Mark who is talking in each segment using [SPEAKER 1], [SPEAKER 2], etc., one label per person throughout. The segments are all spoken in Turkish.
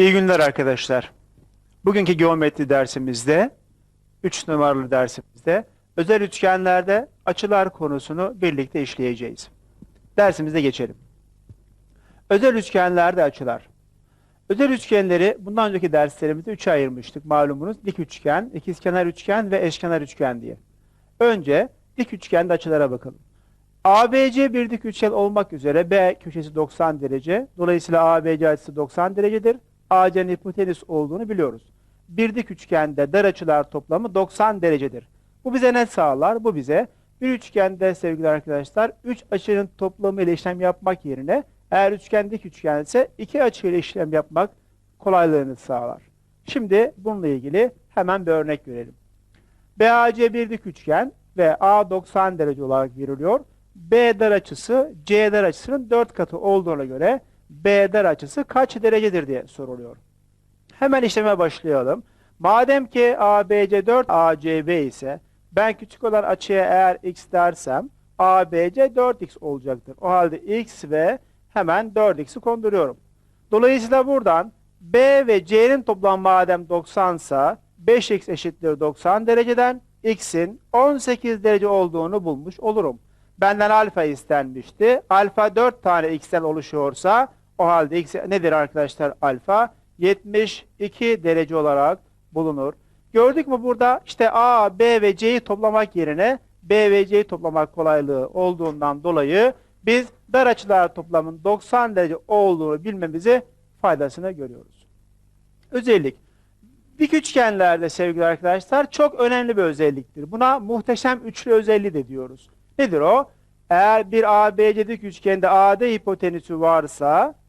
[SPEAKER 1] İyi günler arkadaşlar. Bugünkü geometri dersimizde, 3 numaralı dersimizde özel üçgenlerde açılar konusunu birlikte işleyeceğiz. Dersimize geçelim. Özel üçgenlerde açılar. Özel üçgenleri bundan önceki derslerimizde 3'e ayırmıştık malumunuz. Dik üçgen, ikizkenar üçgen ve eşkenar üçgen diye. Önce dik üçgende açılara bakalım. ABC bir dik üçgen olmak üzere B köşesi 90 derece. Dolayısıyla ABC açısı 90 derecedir. AC'nin hipotenüs olduğunu biliyoruz. Bir dik üçgende dar açılar toplamı 90 derecedir. Bu bize ne sağlar? Bu bize bir üçgende sevgili arkadaşlar 3 açının toplamı ile işlem yapmak yerine eğer üçgen dik üçgen ise 2 açı ile işlem yapmak kolaylığını sağlar. Şimdi bununla ilgili hemen bir örnek görelim. BAC bir dik üçgen ve A 90 derece olarak veriliyor. B dar açısı C dar açısının 4 katı olduğuna göre B dar açısı kaç derecedir diye soruluyor. Hemen işleme başlayalım. Madem ki ABC 4 ACB ise ben küçük olan açıya eğer x dersem ABC 4x olacaktır. O halde x ve hemen 4x'i konduruyorum. Dolayısıyla buradan B ve C'nin toplam madem 90 ise 5x eşittir 90 dereceden x'in 18 derece olduğunu bulmuş olurum. Benden alfa istenmişti. Alfa 4 tane x'ten oluşuyorsa o halde x nedir arkadaşlar alfa? 72 derece olarak bulunur. Gördük mü burada işte A, B ve C'yi toplamak yerine B ve C'yi toplamak kolaylığı olduğundan dolayı biz dar açılar toplamının 90 derece olduğunu bilmemizi faydasını görüyoruz. Özellik. Dik üçgenlerde sevgili arkadaşlar çok önemli bir özelliktir. Buna muhteşem üçlü özelliği de diyoruz. Nedir o? Eğer bir ABC dik üçgende AD hipotenüsü varsa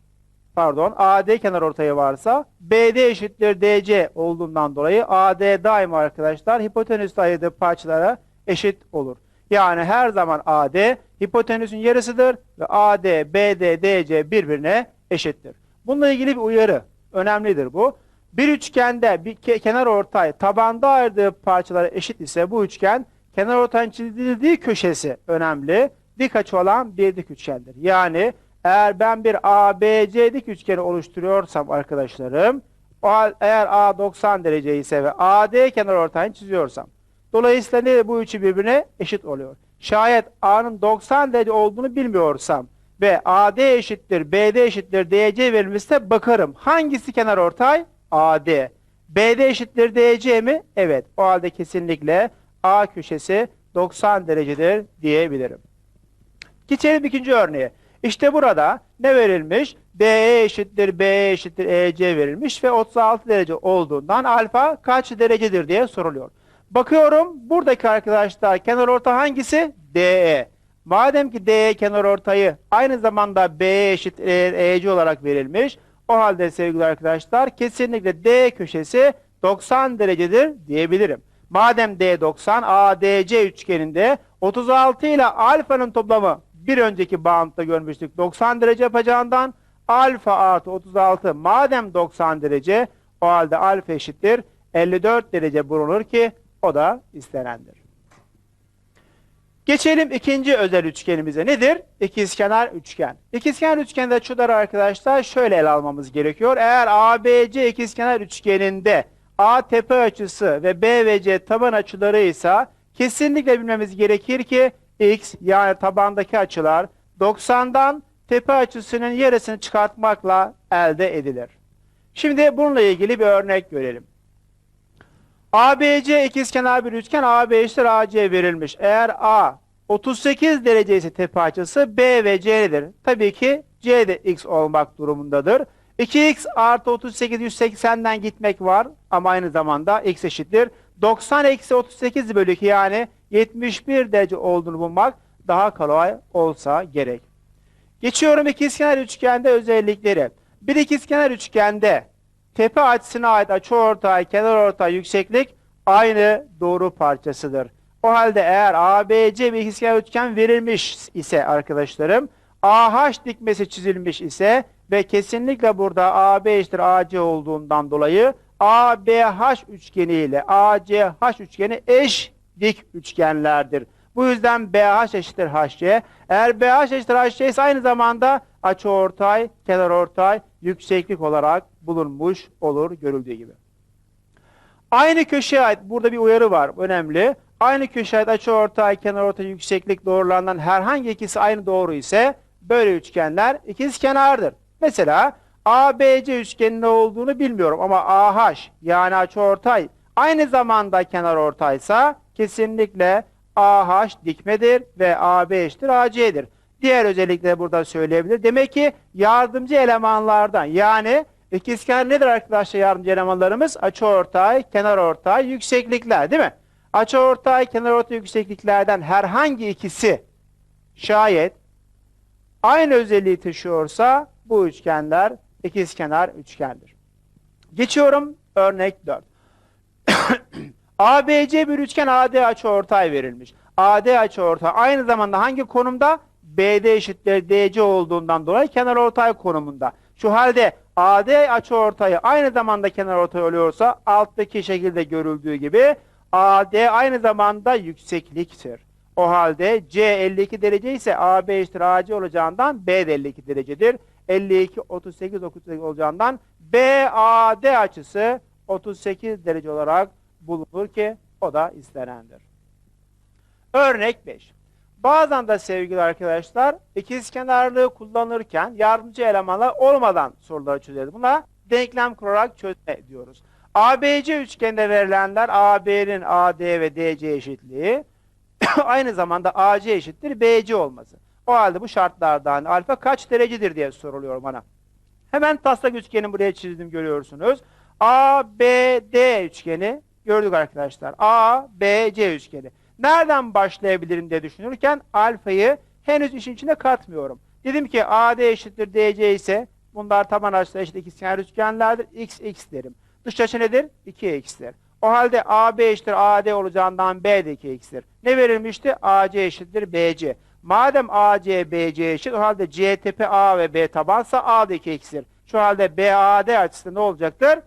[SPEAKER 1] pardon AD kenar ortayı varsa BD eşittir DC olduğundan dolayı AD daima arkadaşlar hipotenüs ayırdığı parçalara eşit olur. Yani her zaman AD hipotenüsün yarısıdır ve AD, BD, DC birbirine eşittir. Bununla ilgili bir uyarı. Önemlidir bu. Bir üçgende bir ke kenar ortay tabanda ayırdığı parçalara eşit ise bu üçgen kenar ortayın çizildiği köşesi önemli. Dik açı olan bir dik üçgendir. Yani eğer ben bir ABC dik üçgeni oluşturuyorsam arkadaşlarım, eğer A 90 derece ise ve AD kenar ortayını çiziyorsam, dolayısıyla ne bu üçü birbirine eşit oluyor. Şayet A'nın 90 derece olduğunu bilmiyorsam ve AD eşittir, BD eşittir, DC verilmişse bakarım. Hangisi kenar ortay? AD. BD eşittir DC mi? Evet. O halde kesinlikle A köşesi 90 derecedir diyebilirim. Geçelim ikinci örneğe. İşte burada ne verilmiş? DE eşittir BE eşittir EC verilmiş ve 36 derece olduğundan alfa kaç derecedir diye soruluyor. Bakıyorum buradaki arkadaşlar kenar orta hangisi? DE. Madem ki DE kenar ortayı aynı zamanda BE eşittir EC olarak verilmiş. O halde sevgili arkadaşlar kesinlikle D köşesi 90 derecedir diyebilirim. Madem D 90 ADC üçgeninde 36 ile alfanın toplamı bir önceki bağıntıda görmüştük 90 derece yapacağından alfa artı 36 madem 90 derece o halde alfa eşittir 54 derece bulunur ki o da istenendir. Geçelim ikinci özel üçgenimize. Nedir? İkizkenar üçgen. İkizkenar üçgende açıları arkadaşlar şöyle ele almamız gerekiyor. Eğer ABC ikizkenar üçgeninde A tepe açısı ve B ve C taban açıları ise kesinlikle bilmemiz gerekir ki X yani tabandaki açılar 90'dan tepe açısının yarısını çıkartmakla elde edilir. Şimdi bununla ilgili bir örnek görelim. ABC ikizkenar bir üçgen AB eşittir AC verilmiş. Eğer A 38 derece ise tepe açısı B ve C'dir. Tabii ki C de X olmak durumundadır. 2x artı 38 180'den gitmek var ama aynı zamanda x eşittir. 90 eksi 38 bölü 2 yani 71 derece olduğunu bulmak daha kolay olsa gerek. Geçiyorum ikizkenar üçgende özellikleri. Bir ikizkenar üçgende tepe açısına ait açıortay, kenarortay, yükseklik aynı doğru parçasıdır. O halde eğer ABC bir ikizkenar üçgen verilmiş ise arkadaşlarım, AH dikmesi çizilmiş ise ve kesinlikle burada AB eşittir AC olduğundan dolayı ABH üçgeni ile ACH üçgeni eş dik üçgenlerdir. Bu yüzden BH eşittir HC. Eğer BH eşittir HC ise aynı zamanda açıortay, kenarortay, yükseklik olarak bulunmuş olur görüldüğü gibi. Aynı köşeye ait burada bir uyarı var önemli. Aynı köşeye ait açıortay, kenarortay, yükseklik doğrularından herhangi ikisi aynı doğru ise böyle üçgenler ikizkenardır. Mesela ABC üçgenin ne olduğunu bilmiyorum ama AH yani açıortay aynı zamanda kenarortaysa kesinlikle AH dikmedir ve AB eşittir AC'dir. Diğer özellikleri burada söyleyebilir. Demek ki yardımcı elemanlardan yani ikizkenar nedir arkadaşlar yardımcı elemanlarımız? Açıortay, kenarortay, yükseklikler değil mi? Açıortay, kenarortay yüksekliklerden herhangi ikisi şayet aynı özelliği taşıyorsa bu üçgenler ikizkenar üçgendir. Geçiyorum örnek 4. ABC bir üçgen AD açıortay verilmiş. AD açıortay aynı zamanda hangi konumda? BD eşittir DC olduğundan dolayı kenarortay konumunda. Şu halde AD açıortayı aynı zamanda kenarortay oluyorsa alttaki şekilde görüldüğü gibi AD aynı zamanda yüksekliktir. O halde C 52 derece ise AB eşittir AC olacağından B de 52 derecedir. 52 38 38 olacağından BAD açısı 38 derece olarak bulunur ki o da istenendir. Örnek 5. Bazen de sevgili arkadaşlar ikizkenarlığı kullanırken yardımcı elemanlar olmadan soruları çözeriz. Buna denklem kurarak çözme diyoruz. ABC üçgeninde verilenler AB'nin AD ve DC eşitliği aynı zamanda AC eşittir BC olması. O halde bu şartlardan alfa kaç derecedir diye soruluyor bana. Hemen taslak üçgeni buraya çizdim görüyorsunuz. ABD üçgeni gördük arkadaşlar. ABC üçgeni. Nereden başlayabilirim diye düşünürken alfayı henüz işin içine katmıyorum. Dedim ki AD eşittir DC ise bunlar taban açıları eşit ikizkenar üçgenlerdir. X, X derim. Dış açı nedir? 2x'tir. O halde AB eşittir AD olacağından B de 2x'tir. Ne verilmişti? AC eşittir BC. Madem AC BC eşit o halde C tepe A ve B tabansa A da 2x'tir. Şu halde BAD açısı ne olacaktır?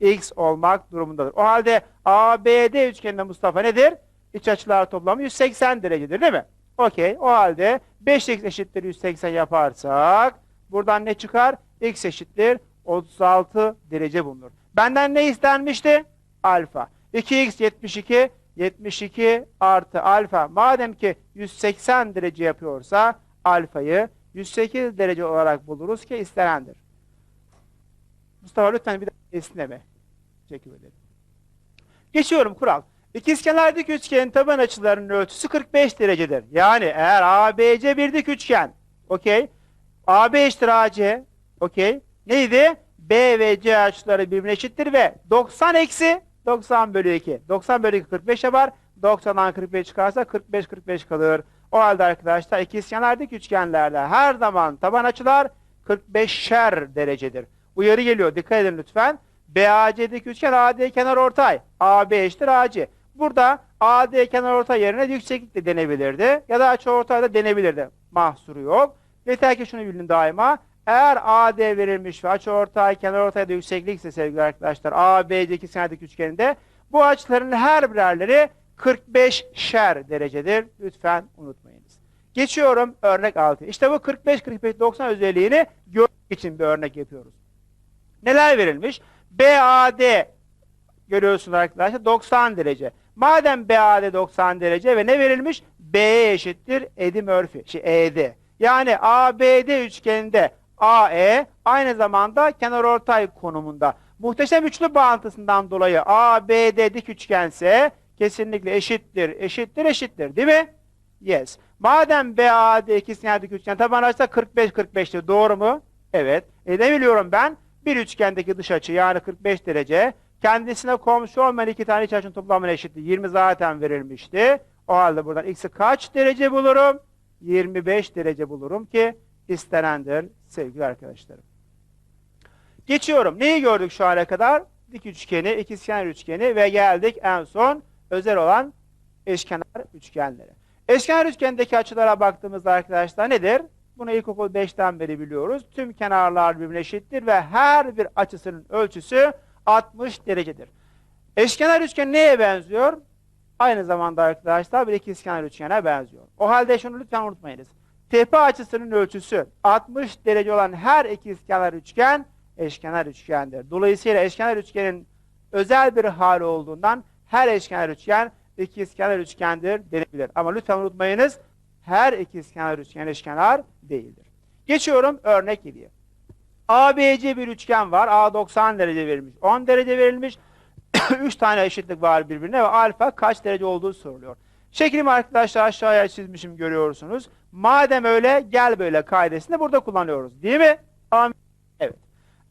[SPEAKER 1] X olmak durumundadır. O halde ABD üçgeninde Mustafa nedir? İç açılar toplamı 180 derecedir değil mi? Okey. O halde 5x eşittir 180 yaparsak buradan ne çıkar? x eşittir 36 derece bulunur. Benden ne istenmişti? Alfa. 2x 72 72 artı alfa. Madem ki 180 derece yapıyorsa alfayı 108 derece olarak buluruz ki istenendir. Mustafa lütfen bir daha esneme. Teşekkür ederim. Geçiyorum kural. İkizkenar dik üçgenin taban açılarının ölçüsü 45 derecedir. Yani eğer ABC bir dik üçgen, okey. AB eşittir AC, okey. Neydi? B ve C açıları birbirine eşittir ve 90 eksi 90 bölü 2. 90 bölü 2 45 yapar. 90'dan 45 çıkarsa 45 45 kalır. O halde arkadaşlar ikizkenar dik üçgenlerde her zaman taban açılar 45'er derecedir. Uyarı geliyor. Dikkat edin lütfen. BAC'deki üçgen AD kenar ortay. AB eşittir AC. Burada AD kenar ortay yerine yükseklik de denebilirdi. Ya da açı ortay da denebilirdi. Mahsuru yok. Yeter ki şunu bilin daima. Eğer AD verilmiş ve açı ortay, kenar ortay da yükseklik ise sevgili arkadaşlar AB'deki senedeki üçgeninde bu açıların her birerleri 45 şer derecedir. Lütfen unutmayınız. Geçiyorum örnek 6. İşte bu 45 45 90 özelliğini görmek için bir örnek yapıyoruz. Neler verilmiş? BAD görüyorsunuz arkadaşlar 90 derece. Madem BAD 90 derece ve ne verilmiş? BE eşittir Eddie Murphy, şey ED. Yani ABD üçgeninde AE aynı zamanda kenarortay konumunda. Muhteşem üçlü bağıntısından dolayı ABD dik üçgense kesinlikle eşittir, eşittir, eşittir değil mi? Yes. Madem BAD ikizkenar dik üçgen taban açısı 45 45'tir. Doğru mu? Evet. E ne biliyorum ben? Bir üçgendeki dış açı yani 45 derece kendisine komşu olmayan iki tane iç açının toplamına eşittir. 20 zaten verilmişti. O halde buradan x'i kaç derece bulurum? 25 derece bulurum ki istenendir sevgili arkadaşlarım. Geçiyorum. Neyi gördük şu ana kadar? Dik üçgeni, ikizkenar üçgeni ve geldik en son özel olan eşkenar üçgenlere. Eşkenar üçgendeki açılara baktığımızda arkadaşlar nedir? Bunu ilkokul 5'ten beri biliyoruz. Tüm kenarlar birbirine eşittir ve her bir açısının ölçüsü 60 derecedir. Eşkenar üçgen neye benziyor? Aynı zamanda arkadaşlar bir ikizkenar üçgene benziyor. O halde şunu lütfen unutmayınız. Tepe açısının ölçüsü 60 derece olan her ikizkenar üçgen eşkenar üçgendir. Dolayısıyla eşkenar üçgenin özel bir hali olduğundan her eşkenar üçgen ikizkenar üçgendir denebilir. Ama lütfen unutmayınız her ikizkenar üçgen eşkenar değildir. Geçiyorum örnek 7'ye. ABC bir üçgen var. A 90 derece verilmiş. 10 derece verilmiş. 3 tane eşitlik var birbirine ve alfa kaç derece olduğu soruluyor. Şeklimi arkadaşlar aşağıya çizmişim görüyorsunuz. Madem öyle gel böyle kaidesini burada kullanıyoruz. Değil mi? Evet.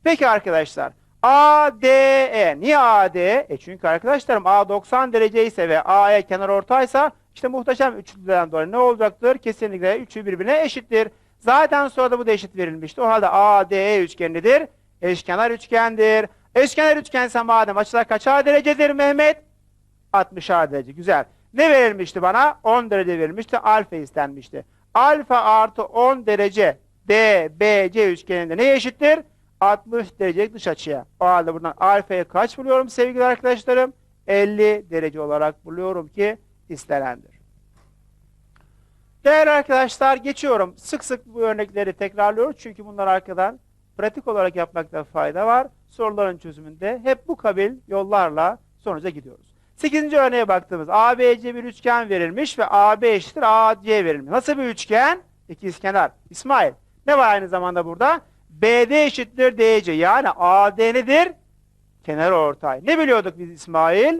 [SPEAKER 1] Peki arkadaşlar. ADE. Niye ADE? E çünkü arkadaşlarım A 90 derece ise ve AE kenar ortaysa işte muhteşem üçlüden dolayı ne olacaktır? Kesinlikle üçü birbirine eşittir. Zaten sonra da bu da eşit verilmişti. O halde ADE üçgenidir. Eşkenar üçgendir. Eşkenar üçgense madem açılar kaçar derecedir Mehmet? 60'ar derece. Güzel. Ne verilmişti bana? 10 derece verilmişti. Alfa istenmişti. Alfa artı 10 derece DBC üçgeninde ne eşittir? 60 derecelik dış açıya. O halde buradan alfayı kaç buluyorum sevgili arkadaşlarım? 50 derece olarak buluyorum ki istenendir. Değerli arkadaşlar geçiyorum. Sık sık bu örnekleri tekrarlıyoruz. Çünkü bunlar arkadan pratik olarak yapmakta fayda var. Soruların çözümünde hep bu kabil yollarla sonuca gidiyoruz. 8. örneğe baktığımız ABC bir üçgen verilmiş ve AB eşittir AC verilmiş. Nasıl bir üçgen? İkizkenar. İsmail ne var aynı zamanda burada? BD eşittir DC. Yani AD nedir? Kenar ortay. Ne biliyorduk biz İsmail?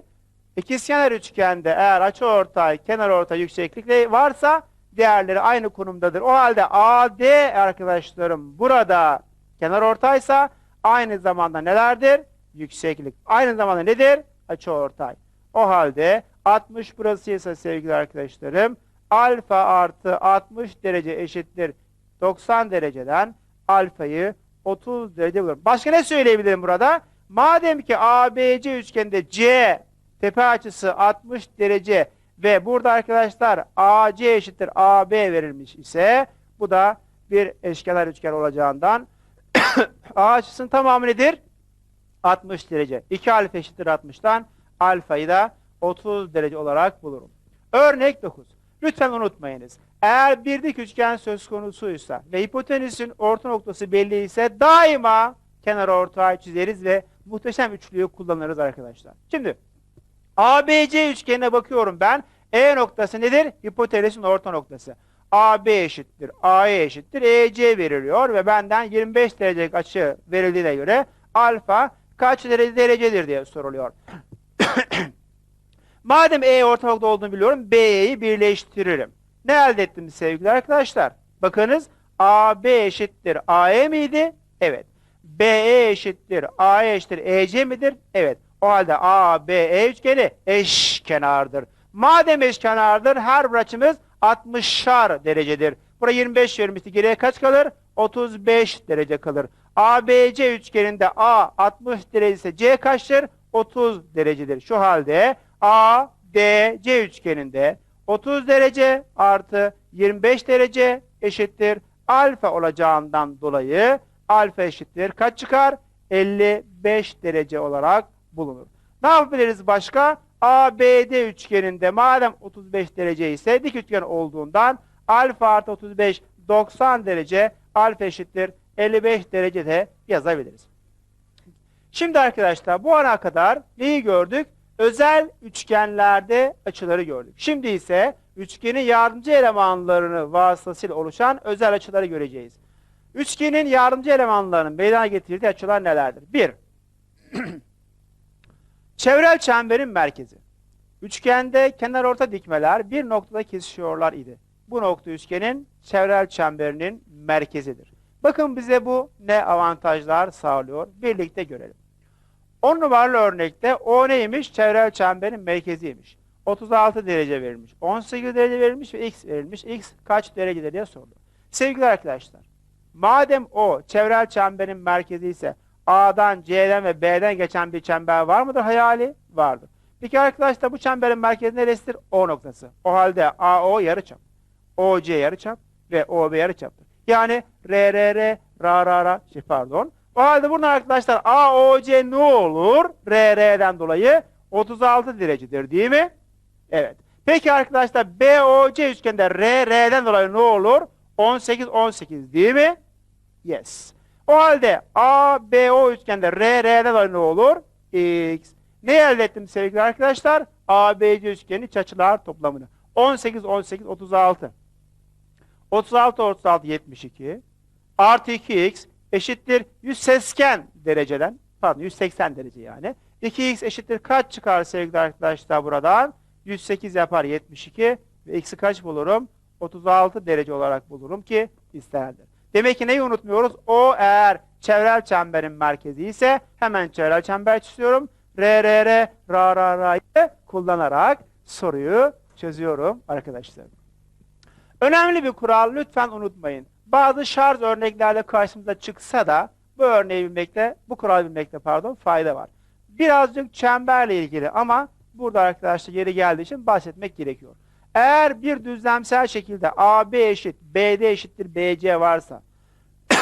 [SPEAKER 1] İkizkenar üçgende eğer açı ortay, kenar ortay yükseklikle varsa değerleri aynı konumdadır. O halde AD arkadaşlarım burada kenar ortaysa aynı zamanda nelerdir? Yükseklik. Aynı zamanda nedir? Açı ortay. O halde 60 burası ise sevgili arkadaşlarım alfa artı 60 derece eşittir 90 dereceden alfayı 30 derece bulurum. Başka ne söyleyebilirim burada? Madem ki ABC üçgeninde C tepe açısı 60 derece ve burada arkadaşlar AC eşittir AB verilmiş ise bu da bir eşkenar üçgen olacağından A açısının tamamı nedir? 60 derece. 2 alfa eşittir 60'tan alfayı da 30 derece olarak bulurum. Örnek 9. Lütfen unutmayınız. Eğer bir dik üçgen söz konusuysa ve hipotenüsün orta noktası belli ise daima kenar ortay çizeriz ve muhteşem üçlüyü kullanırız arkadaşlar. Şimdi ABC üçgenine bakıyorum ben. E noktası nedir? Hipotenüsün orta noktası. AB eşittir, AE eşittir, EC veriliyor ve benden 25 derecelik açı verildiğine göre alfa kaç derece derecedir diye soruluyor. Madem E orta nokta olduğunu biliyorum, BE'yi birleştiririm. Ne elde ettim sevgili arkadaşlar? Bakınız AB eşittir AE miydi? Evet. BE eşittir AE eşittir EC midir? Evet. O halde ABE üçgeni eşkenardır. Madem eşkenardır her bir açımız 60'şar derecedir. Buraya 25 vermişti. Geriye kaç kalır? 35 derece kalır. ABC üçgeninde A 60 derece ise C kaçtır? 30 derecedir. Şu halde ADC üçgeninde 30 derece artı 25 derece eşittir alfa olacağından dolayı alfa eşittir kaç çıkar? 55 derece olarak bulunur. Ne yapabiliriz başka? ABD üçgeninde madem 35 derece ise dik üçgen olduğundan alfa artı 35 90 derece alfa eşittir 55 derece de yazabiliriz. Şimdi arkadaşlar bu ana kadar neyi gördük? Özel üçgenlerde açıları gördük. Şimdi ise üçgenin yardımcı elemanlarını vasıtasıyla oluşan özel açıları göreceğiz. Üçgenin yardımcı elemanlarının meydana getirdiği açılar nelerdir? 1. Çevrel çemberin merkezi. Üçgende kenar orta dikmeler bir noktada kesişiyorlar idi. Bu nokta üçgenin çevrel çemberinin merkezidir. Bakın bize bu ne avantajlar sağlıyor? Birlikte görelim. 10 numaralı örnekte O neymiş? Çevrel çemberin merkeziymiş. 36 derece verilmiş. 18 derece verilmiş ve X verilmiş. X kaç derecedir diye sordu. Sevgili arkadaşlar, madem O çevrel çemberin merkezi ise A'dan, C'den ve B'den geçen bir çember var mıdır hayali? Vardır. Peki arkadaşlar bu çemberin merkezi neresidir? O noktası. O halde AO yarıçap, OC yarıçap ve OB yarıçaptır. Yani R, R, R, Ra, Ra, Ra, şey pardon. O halde burada arkadaşlar AOC ne olur? R, R'den dolayı 36 derecedir değil mi? Evet. Peki arkadaşlar BOC üçgende R, R'den dolayı ne olur? 18, 18 değil mi? Yes. O halde ABO üçgende R, R'de de ne olur? X. Ne elde ettim sevgili arkadaşlar? ABC üçgenin iç açılar toplamını. 18, 18, 36. 36, 36, 72. Artı 2x eşittir 180 dereceden, pardon 180 derece yani. 2x eşittir kaç çıkar sevgili arkadaşlar buradan? 108 yapar 72 ve x'i kaç bulurum? 36 derece olarak bulurum ki istenendir. Demek ki neyi unutmuyoruz? O eğer çevrel çemberin merkezi ise hemen çevrel çember çiziyorum. R, R, R, ra, ra, ra'yı kullanarak soruyu çözüyorum arkadaşlar. Önemli bir kural lütfen unutmayın. Bazı şarj örneklerde karşımıza çıksa da bu örneği bilmekte, bu kuralı bilmekte pardon fayda var. Birazcık çemberle ilgili ama burada arkadaşlar yeri geldiği için bahsetmek gerekiyor. Eğer bir düzlemsel şekilde AB eşit, BD eşittir BC varsa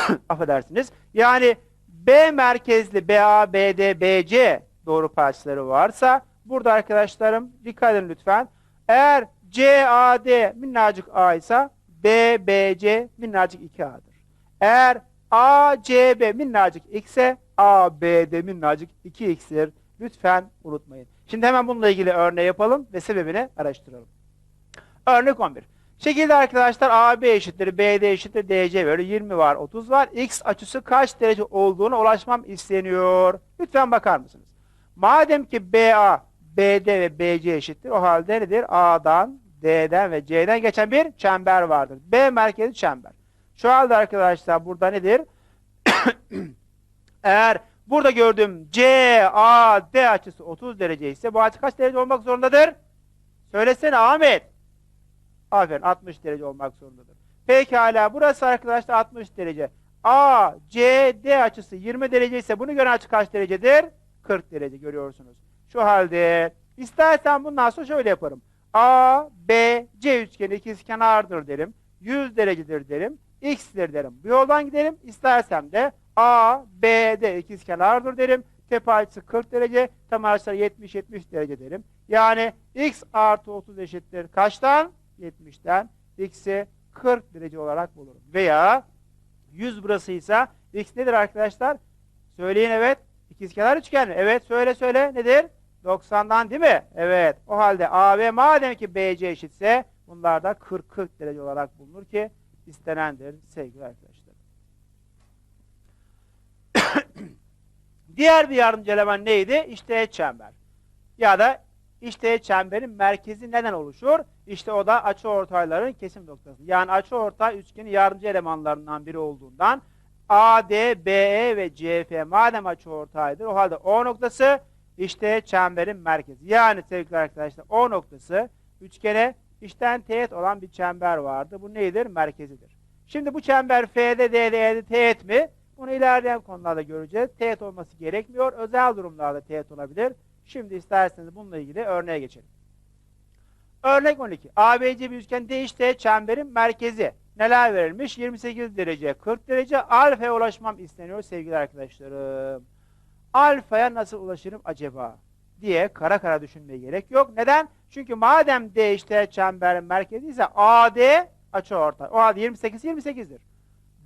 [SPEAKER 1] affedersiniz. Yani B merkezli BA, BD, BC doğru parçaları varsa burada arkadaşlarım dikkat edin lütfen. Eğer CAD minnacık A ise BBC minnacık 2A'dır. Eğer ACB minnacık X ise ABD minnacık 2X'tir. Lütfen unutmayın. Şimdi hemen bununla ilgili örneği yapalım ve sebebini araştıralım. Örnek 11. Şekilde arkadaşlar AB eşittir, BD eşittir, DC böyle 20 var, 30 var. X açısı kaç derece olduğuna ulaşmam isteniyor. Lütfen bakar mısınız? Madem ki BA, BD ve BC eşittir, o halde nedir? A'dan, D'den ve C'den geçen bir çember vardır. B merkezi çember. Şu halde arkadaşlar burada nedir? Eğer burada gördüğüm CAD açısı 30 derece ise bu açı kaç derece olmak zorundadır? Söylesene Ahmet. Aferin 60 derece olmak zorundadır. Pekala burası arkadaşlar 60 derece. A, C, D açısı 20 derece ise bunu gören açı kaç derecedir? 40 derece görüyorsunuz. Şu halde istersen bundan sonra şöyle yaparım. A, B, C üçgeni ikizkenardır derim. 100 derecedir derim. X'tir derim. Bu yoldan gidelim. İstersem de A, B, D ikizkenardır derim. Tepe açısı 40 derece, tam açıları 70-70 derece derim. Yani X artı 30 eşittir kaçtan? 70'ten x'i 40 derece olarak bulurum. Veya 100 burasıysa x nedir arkadaşlar? Söyleyin evet. İkizkenar üçgen. Evet söyle söyle. Nedir? 90'dan değil mi? Evet. O halde AB madem ki BC eşitse bunlar da 40-40 derece olarak bulunur ki istenendir sevgili arkadaşlar. Diğer bir yardımcı eleman neydi? İşte çember. Ya da işte çemberin merkezi neden oluşur? İşte o da açıortayların kesim noktası. Yani açıortay üçgenin yardımcı elemanlarından biri olduğundan AD, BE ve CF madem açıortaydır o halde O noktası işte çemberin merkezi. Yani sevgili arkadaşlar O noktası üçgene içten teğet olan bir çember vardı. Bu nedir? Merkezidir. Şimdi bu çember F'de, D'de, E'de teğet mi? Bunu ilerleyen konularda göreceğiz. Teğet olması gerekmiyor. Özel durumlarda teğet olabilir. Şimdi isterseniz bununla ilgili örneğe geçelim. Örnek 12. ABC bir üçgen DHT çemberin merkezi. Neler verilmiş? 28 derece, 40 derece. Alfa'ya ulaşmam isteniyor sevgili arkadaşlarım. Alfa'ya nasıl ulaşırım acaba? diye kara kara düşünmeye gerek yok. Neden? Çünkü madem DHT çemberin merkezi ise AD açıortay. O halde 28 28'dir.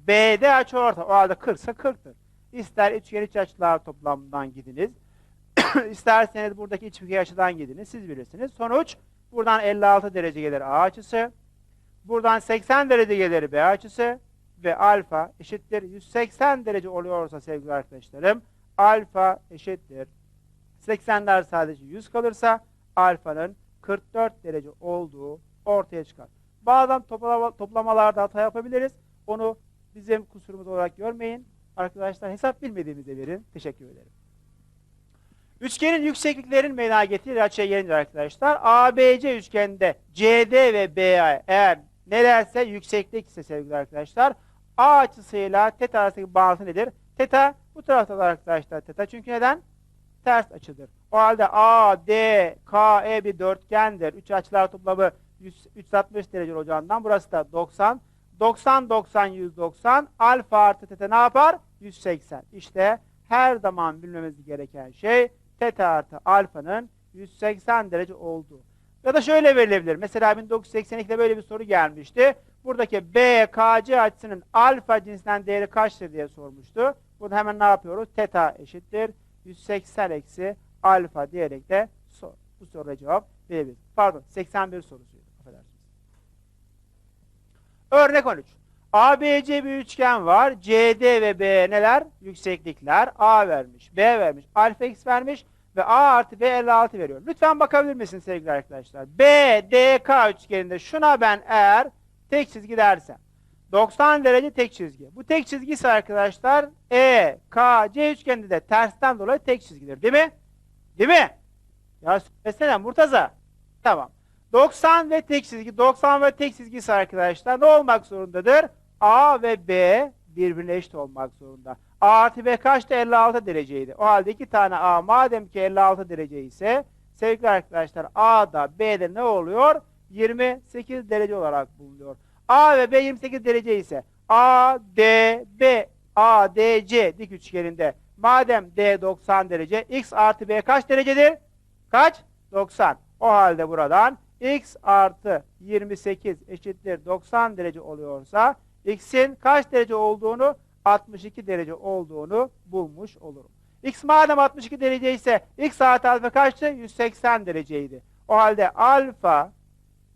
[SPEAKER 1] BD açıortay. O halde 40 ise 40'tır. İster üçgen iç açılar toplamından gidiniz. İsterseniz buradaki iç bükey açıdan gidiniz. Siz bilirsiniz. Sonuç buradan 56 derece gelir A açısı. Buradan 80 derece gelir B açısı. Ve alfa eşittir 180 derece oluyorsa sevgili arkadaşlarım alfa eşittir 80'ler sadece 100 kalırsa alfanın 44 derece olduğu ortaya çıkar. Bazen toplama, toplamalarda hata yapabiliriz. Onu bizim kusurumuz olarak görmeyin. Arkadaşlar hesap bilmediğimizde verin. Teşekkür ederim. Üçgenin yüksekliklerin meydana getirdiği açıya gelince arkadaşlar ABC üçgeninde CD ve BA eğer nelerse yükseklik ise sevgili arkadaşlar A açısıyla teta arasındaki bağıntı nedir? Teta bu tarafta da arkadaşlar teta çünkü neden? Ters açıdır. O halde A, D, K, E bir dörtgendir. Üç açılar toplamı 100, 360 derece olacağından burası da 90. 90, 90, 190. Alfa artı teta ne yapar? 180. İşte her zaman bilmemiz gereken şey teta artı alfanın 180 derece olduğu. Ya da şöyle verilebilir. Mesela 1982'de böyle bir soru gelmişti. Buradaki BKC açısının alfa cinsinden değeri kaçtır diye sormuştu. Burada hemen ne yapıyoruz? Teta eşittir 180 eksi alfa diyerek de sor. Bu soruya cevap verebiliriz. Pardon 81 sorusuydu. Affedersiniz. Örnek 13. ABC bir üçgen var. CD ve B neler? Yükseklikler. A vermiş, B vermiş, alfa x vermiş ve A artı B 56 veriyor. Lütfen bakabilir misiniz sevgili arkadaşlar? B, DK üçgeninde şuna ben eğer tek çizgi dersem 90 derece tek çizgi. Bu tek çizgi ise arkadaşlar E, K, C üçgeninde de tersten dolayı tek çizgidir. Değil mi? Değil mi? Ya söylesene Murtaza. Tamam. 90 ve tek çizgi. 90 ve tek çizgi ise arkadaşlar ne olmak zorundadır? A ve B birbirine eşit olmak zorunda. A artı B kaçtı? 56 dereceydi. O halde iki tane A madem ki 56 derece ise sevgili arkadaşlar A'da B'de ne oluyor? 28 derece olarak bulunuyor. A ve B 28 derece ise A, D, B, A, D, C dik üçgeninde madem D 90 derece X artı B kaç derecedir? Kaç? 90. O halde buradan X artı 28 eşittir 90 derece oluyorsa X'in kaç derece olduğunu 62 derece olduğunu bulmuş olurum. X madem 62 derece ise X artı alfa kaçtı? 180 dereceydi. O halde alfa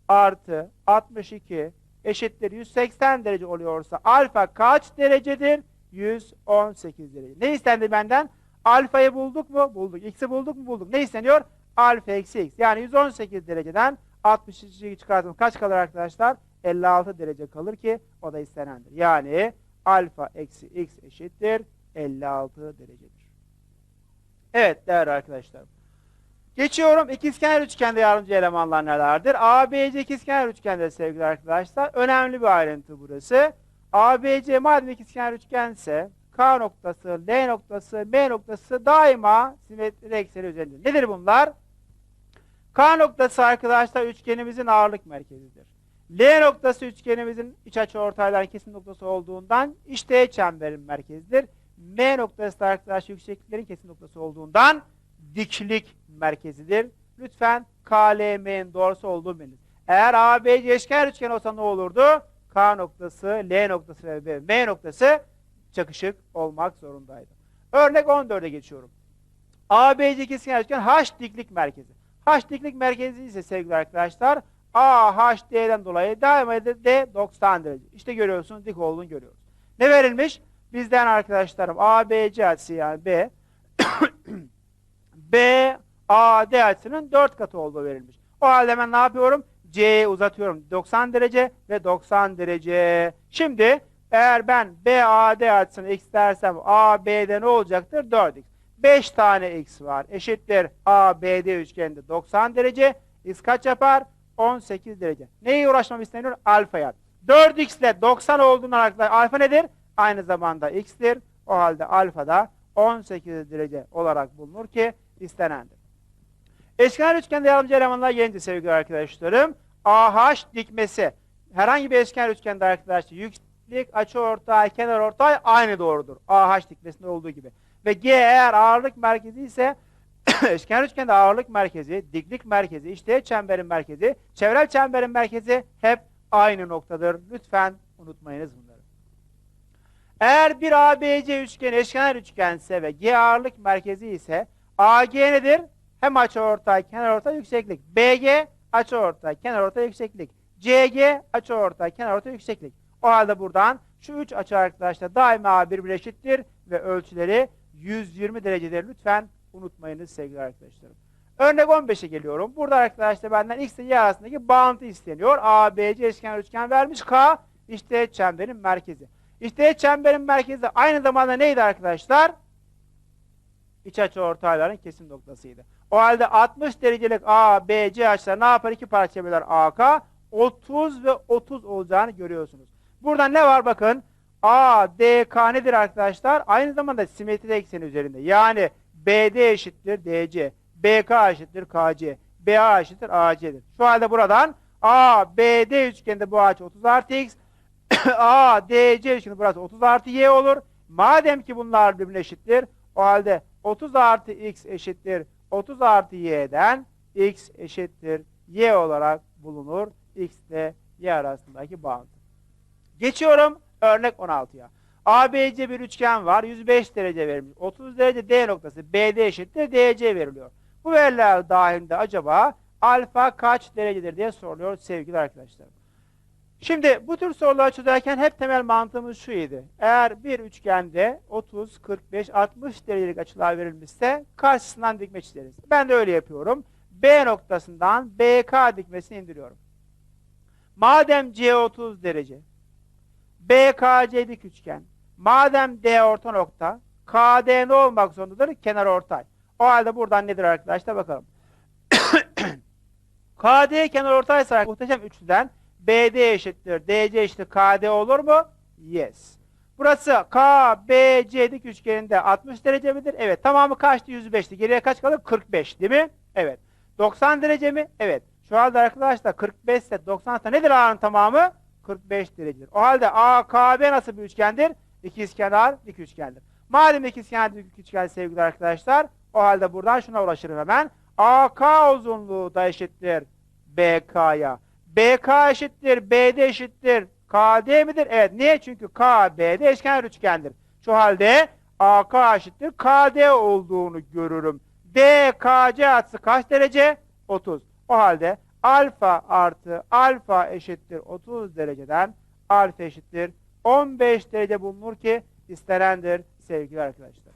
[SPEAKER 1] artı 62 eşittir 180 derece oluyorsa alfa kaç derecedir? 118 derece. Ne istendi benden? Alfayı bulduk mu? Bulduk. X'i bulduk mu? Bulduk. Ne isteniyor? Alfa eksi x. Yani 118 dereceden 62 çıkartım kaç kalır arkadaşlar? 56 derece kalır ki o da istenendir. Yani alfa eksi x eşittir 56 derecedir. Evet değerli arkadaşlarım. Geçiyorum. İkizkenar üçgende yardımcı elemanlar nelerdir? ABC ikizkenar üçgende sevgili arkadaşlar. Önemli bir ayrıntı burası. ABC madem ikizkenar üçgense K noktası, L noktası, M noktası daima simetri ekseni üzerinde. Nedir bunlar? K noktası arkadaşlar üçgenimizin ağırlık merkezidir. L noktası üçgenimizin iç açı ortayların kesim noktası olduğundan işte çemberin merkezidir. M noktası da arkadaşlar yüksekliklerin kesim noktası olduğundan diklik merkezidir. Lütfen KLM'nin doğrusu olduğunu biliniz. Eğer ABC eşkenar üçgen olsa ne olurdu? K noktası, L noktası ve M noktası çakışık olmak zorundaydı. Örnek 14'e geçiyorum. ABC ikizkenar üçgen H diklik merkezi. H diklik merkezi ise sevgili arkadaşlar AHD'den dolayı daima D 90 derece. İşte görüyorsunuz dik olduğunu görüyoruz. Ne verilmiş? Bizden arkadaşlarım ABC açısı yani B B AD açısının 4 katı olduğu verilmiş. O halde ben ne yapıyorum? C'yi uzatıyorum. 90 derece ve 90 derece. Şimdi eğer ben BAD açısını x dersem AB'de ne olacaktır? 4x. 5 tane x var. Eşittir ABD üçgeninde 90 derece. X kaç yapar? 18 derece. Neye uğraşmam isteniyor? Alfaya. 4x ile 90 olduğundan arkadaşlar alfa nedir? Aynı zamanda x'tir. O halde alfa da 18 derece olarak bulunur ki istenendir. Eşkenar üçgende yardımcı elemanlar gelince sevgili arkadaşlarım. AH dikmesi. Herhangi bir eşkenar üçgende arkadaşlar yükseklik, açı ortay, kenar ortay aynı doğrudur. AH dikmesinde olduğu gibi. Ve G eğer ağırlık merkezi ise eşkenar üçgende ağırlık merkezi, diklik merkezi, işte çemberin merkezi, çevrel çemberin merkezi hep aynı noktadır. Lütfen unutmayınız bunları. Eğer bir ABC üçgeni eşkenar üçgense ve G ağırlık merkezi ise AG nedir? Hem açıortay, kenarortay, yükseklik. BG açıortay, kenarortay, yükseklik. CG açıortay, kenarortay, yükseklik. O halde buradan şu üç açı arkadaşlar daima birbirine eşittir ve ölçüleri 120 derecedir. Lütfen unutmayınız sevgili arkadaşlarım. Örnek 15'e geliyorum. Burada arkadaşlar benden x ile y arasındaki bağıntı isteniyor. ABC eşkenar üçgen vermiş. K işte çemberin merkezi. İşte çemberin merkezi aynı zamanda neydi arkadaşlar? İç açı ortayların kesim noktasıydı. O halde 60 derecelik A, B, C açıları ne yapar? İki parça böler AK. 30 ve 30 olacağını görüyorsunuz. Burada ne var bakın? A, D, K nedir arkadaşlar? Aynı zamanda simetri ekseni üzerinde. Yani BD eşittir DC. BK eşittir KC. BA eşittir AC'dir. Şu halde buradan A, BD üçgeninde bu açı 30 artı X. A, DC üçgeninde burası 30 artı Y olur. Madem ki bunlar birbirine eşittir. O halde 30 artı X eşittir 30 artı Y'den X eşittir Y olarak bulunur. X ile Y arasındaki bağıntı. Geçiyorum örnek 16'ya. ABC bir üçgen var. 105 derece verilmiş. 30 derece D noktası BD eşittir DC veriliyor. Bu veriler dahilinde acaba alfa kaç derecedir diye soruluyor sevgili arkadaşlarım. Şimdi bu tür soruları çözerken hep temel mantığımız şu idi. Eğer bir üçgende 30, 45, 60 derecelik açılar verilmişse karşısından dikme çizeriz. Ben de öyle yapıyorum. B noktasından BK dikmesini indiriyorum. Madem C 30 derece, BKC dik üçgen, madem D orta nokta, KD ne olmak zorundadır? Kenar ortay. O halde buradan nedir arkadaşlar bakalım. KD kenar ortaysa muhteşem üçlüden BD eşittir, DC eşittir, KD olur mu? Yes. Burası KBC dik üçgeninde 60 derece midir? Evet. Tamamı kaçtı? 105'ti. Geriye kaç kalır? 45 değil mi? Evet. 90 derece mi? Evet. Şu halde arkadaşlar 45 ise 90 ise nedir A'nın tamamı? 45 derecedir. O halde AKB nasıl bir üçgendir? İkizkenar dik üçgendir. Madem ikizkenar dik üçgen sevgili arkadaşlar, o halde buradan şuna ulaşırım hemen. AK uzunluğu da eşittir BK'ya. BK eşittir, BD eşittir, KD midir? Evet. Niye? Çünkü KBD eşkenar üçgendir. Şu halde AK eşittir, KD olduğunu görürüm. DKC açısı kaç derece? 30. O halde alfa artı alfa eşittir 30 dereceden alfa eşittir 15 derece bulunur ki istenendir sevgili arkadaşlar.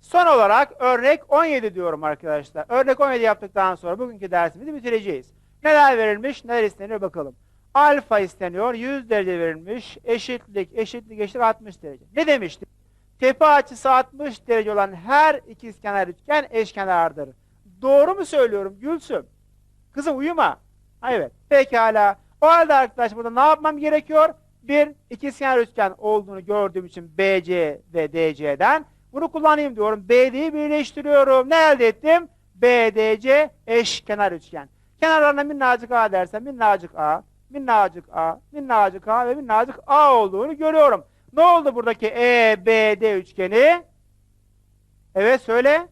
[SPEAKER 1] Son olarak örnek 17 diyorum arkadaşlar. Örnek 17 yaptıktan sonra bugünkü dersimizi bitireceğiz. Neler verilmiş, neler isteniyor bakalım. Alfa isteniyor, 100 derece verilmiş. Eşitlik, eşitlik, eşitlik 60 derece. Ne demiştim? Tepe açısı 60 derece olan her ikizkenar üçgen eşkenardır. Doğru mu söylüyorum Gülsüm? Kızım uyuma. Ha, evet. Pekala. O halde arkadaş burada ne yapmam gerekiyor? Bir ikizkenar üçgen olduğunu gördüğüm için BC ve DC'den bunu kullanayım diyorum. BD'yi birleştiriyorum. Ne elde ettim? BDC eşkenar üçgen. Kenarlarına minnacık A dersem minnacık A, minnacık A, minnacık A ve minnacık A olduğunu görüyorum. Ne oldu buradaki EBD üçgeni? Evet söyle.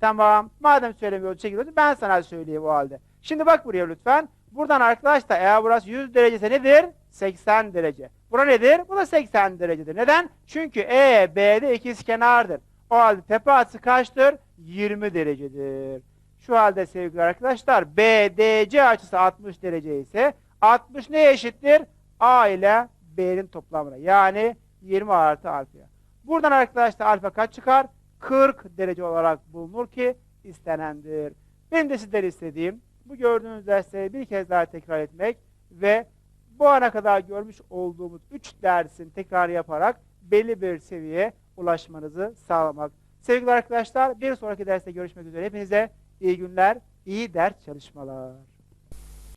[SPEAKER 1] Tamam. Madem söylemiyor çekiliyordu ben sana söyleyeyim o halde. Şimdi bak buraya lütfen. Buradan arkadaşlar eğer burası 100 derecesi nedir? 80 derece. Bura nedir? Bu da 80 derecedir. Neden? Çünkü EBD ikizkenardır. O halde tepe açısı kaçtır? 20 derecedir. Şu halde sevgili arkadaşlar BDC açısı 60 derece ise 60 neye eşittir? A ile B'nin toplamına. Yani 20 artı alfaya. Buradan arkadaşlar alfa kaç çıkar? 40 derece olarak bulunur ki istenendir. Benim de sizden istediğim bu gördüğünüz dersleri bir kez daha tekrar etmek ve bu ana kadar görmüş olduğumuz 3 dersin tekrar yaparak belli bir seviyeye ulaşmanızı sağlamak. Sevgili arkadaşlar bir sonraki derste görüşmek üzere. Hepinize iyi günler, iyi ders çalışmalar.